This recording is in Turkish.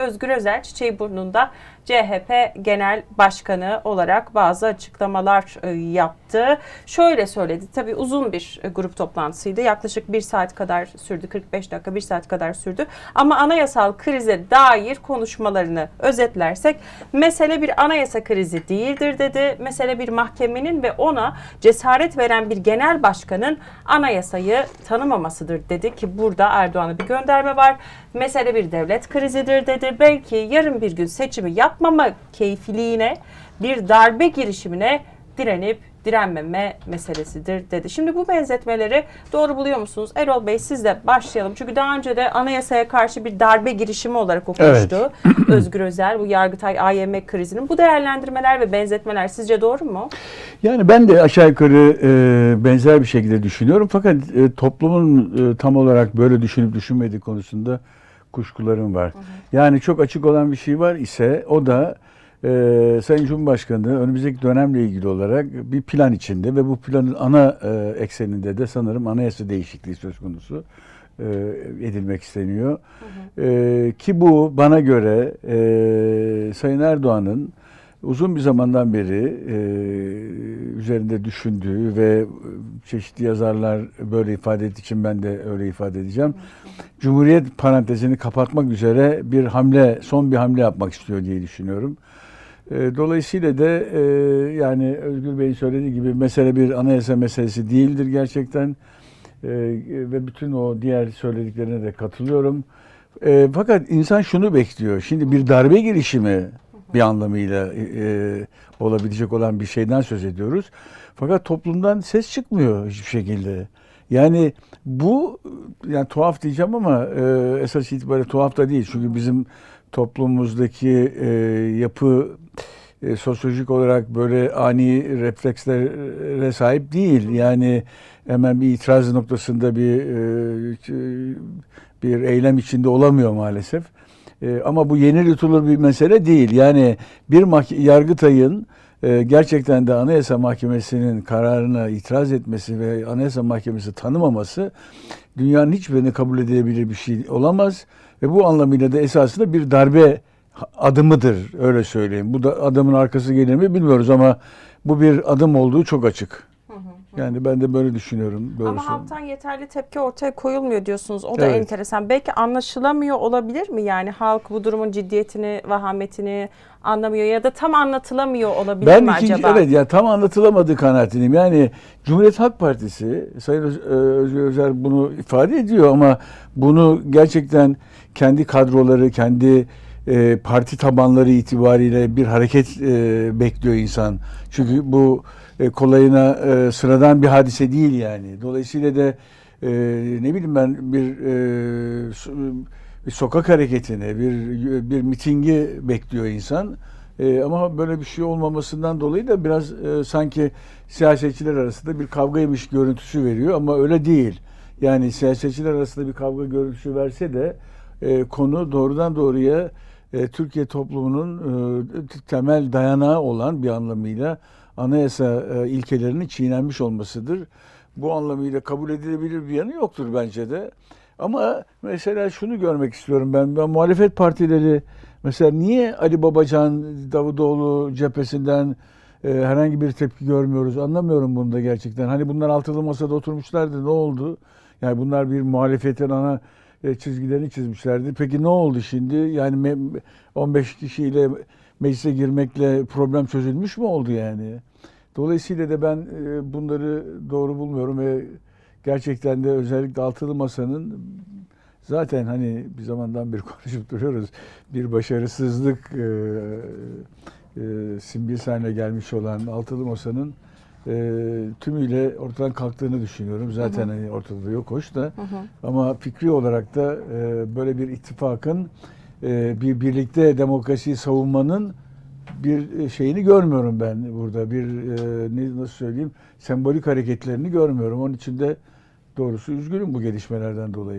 Özgür Özel Çiçeğiburnu'nda CHP Genel Başkanı olarak bazı açıklamalar e, yaptı. Şöyle söyledi. Tabii uzun bir e, grup toplantısıydı. Yaklaşık bir saat kadar sürdü. 45 dakika, bir saat kadar sürdü. Ama anayasal krize dair konuşmalarını özetlersek mesele bir anayasa krizi değildir dedi. Mesele bir mahkemenin ve ona cesaret veren bir genel başkanın anayasayı tanımamasıdır dedi ki burada Erdoğan'a bir gönderme var. Mesele bir devlet krizidir dedi. Belki yarın bir gün seçimi yapmama keyfiliğine bir darbe girişimine direnip direnmeme meselesidir dedi. Şimdi bu benzetmeleri doğru buluyor musunuz? Erol Bey sizle başlayalım. Çünkü daha önce de anayasaya karşı bir darbe girişimi olarak okumuştu. Özgür Özel bu Yargıtay AYM krizinin. Bu değerlendirmeler ve benzetmeler sizce doğru mu? Yani ben de aşağı yukarı e, benzer bir şekilde düşünüyorum. Fakat e, toplumun e, tam olarak böyle düşünüp düşünmediği konusunda kuşkularım var. Yani çok açık olan bir şey var ise o da e, Sayın Cumhurbaşkanı önümüzdeki dönemle ilgili olarak bir plan içinde ve bu planın ana e, ekseninde de sanırım anayasa değişikliği söz konusu e, edilmek isteniyor. E, ki bu bana göre e, Sayın Erdoğan'ın uzun bir zamandan beri e, üzerinde düşündüğü ve çeşitli yazarlar böyle ifade ettiği için ben de öyle ifade edeceğim. Cumhuriyet parantezini kapatmak üzere bir hamle, son bir hamle yapmak istiyor diye düşünüyorum. E, Dolayısıyla da e, yani Özgür Bey'in söylediği gibi mesele bir anayasa meselesi değildir gerçekten. E, ve bütün o diğer söylediklerine de katılıyorum. E, fakat insan şunu bekliyor. Şimdi bir darbe girişimi bir anlamıyla e, olabilecek olan bir şeyden söz ediyoruz. Fakat toplumdan ses çıkmıyor hiçbir şekilde. Yani bu yani tuhaf diyeceğim ama e, esas itibariyle tuhaf da değil. Çünkü bizim toplumumuzdaki e, yapı e, sosyolojik olarak böyle ani reflekslere sahip değil. Yani hemen bir itiraz noktasında bir e, bir eylem içinde olamıyor maalesef. E, ama bu yeni yutulur bir mesele değil. Yani bir Yargıtay'ın e, gerçekten de Anayasa Mahkemesi'nin kararına itiraz etmesi ve Anayasa Mahkemesi tanımaması dünyanın hiçbirini kabul edilebilir bir şey olamaz. Ve bu anlamıyla da esasında bir darbe adımıdır öyle söyleyeyim. Bu da adımın arkası gelir mi bilmiyoruz ama bu bir adım olduğu çok açık. Yani ben de böyle düşünüyorum. Doğrusu. Ama halktan yeterli tepki ortaya koyulmuyor diyorsunuz. O da Evet. enteresan. Belki anlaşılamıyor olabilir mi? Yani halk bu durumun ciddiyetini, vahametini anlamıyor ya da tam anlatılamıyor olabilir Ben mi ikinci, acaba? evet ya tam anlatılamadığı kanaatindeyim. Yani Cumhuriyet Halk Partisi, Sayın Öz- Özgür Özel bunu ifade ediyor ama bunu gerçekten kendi kadroları, kendi e, parti tabanları itibariyle bir hareket e, bekliyor insan. Çünkü bu e, kolayına e, sıradan bir hadise değil yani. Dolayısıyla da e, ne bileyim ben bir, e, so- bir sokak hareketini, bir bir mitingi bekliyor insan. E, ama böyle bir şey olmamasından dolayı da biraz e, sanki siyasetçiler arasında bir kavgaymış görüntüsü veriyor ama öyle değil. Yani siyasetçiler arasında bir kavga görüntüsü verse de e, konu doğrudan doğruya e, Türkiye toplumunun e, temel dayanağı olan bir anlamıyla anayasa e, ilkelerinin çiğnenmiş olmasıdır. Bu anlamıyla kabul edilebilir bir yanı yoktur bence de. Ama mesela şunu görmek istiyorum ben. Ben muhalefet partileri mesela niye Ali Babacan, Davutoğlu cephesinden e, herhangi bir tepki görmüyoruz? Anlamıyorum bunu da gerçekten. Hani bunlar altılı masada oturmuşlardı ne oldu? Yani bunlar bir muhalefetin ana çizgilerini çizmişlerdi. Peki ne oldu şimdi? Yani me- 15 kişiyle meclise girmekle problem çözülmüş mü oldu yani? Dolayısıyla da ben e, bunları doğru bulmuyorum ve gerçekten de özellikle altılı masanın zaten hani bir zamandan beri konuşup duruyoruz bir başarısızlık e, e, simgesi haline gelmiş olan altılı masanın e, tümüyle ortadan kalktığını düşünüyorum. Zaten hani ortada yok hoş da ama fikri olarak da e, böyle bir ittifakın e, bir birlikte demokrasiyi savunmanın bir şeyini görmüyorum ben burada. Bir e, ne nasıl söyleyeyim sembolik hareketlerini görmüyorum. Onun için de doğrusu üzgünüm bu gelişmelerden dolayı.